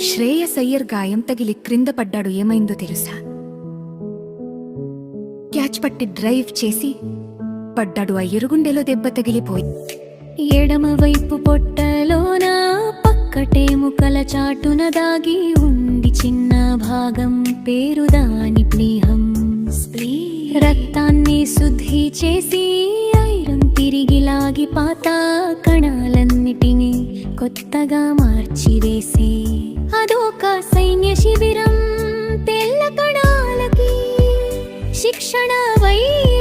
శ్రేయస్ అయ్యర్ గాయం తగిలి క్రింద పడ్డాడు ఏమైందో తెలుసా? క్యాచ్ పట్టి డ్రైవ్ చేసి పడ్డాడు అయ్యరు గుండెలో దెబ్బ తగిలిపోయి. ఎడమ వైపు పొట్టలోన పక్కటేముకల చాటున దాగి ఉండి చిన్న భాగం పేరు దాని ప్లీహం రక్తాన్ని శుద్ధి చేసి ఐరన్ తిరిగి లాగి పాత కణాలన్నిటినీ కొత్తగా మార్చివేసే. అదొక సైన్య శిబిరం తెల్ల కణాలకి శిక్షణ వైరస్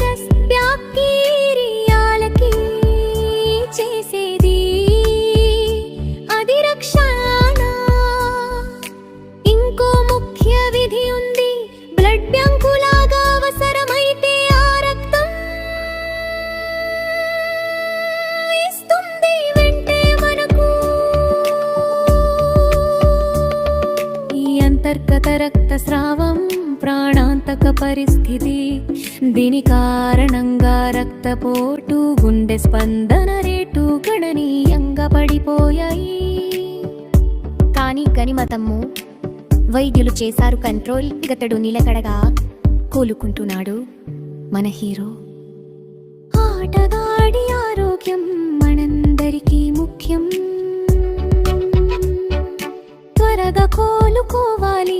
అంతర్గత రక్తస్రావం ప్రాణాంతక పరిస్థితి దీని కారణంగా రక్తపోటు గుండె స్పందన రేటు గణనీయంగా పడిపోయాయి కానీ గనిమతమ్ము వైద్యులు చేశారు కంట్రోల్ ఇగతడు నిలకడగా కోలుకుంటున్నాడు మన హీరో. ఆటగాడి ముఖ్యం త్వరగా కోలుకోవాలి.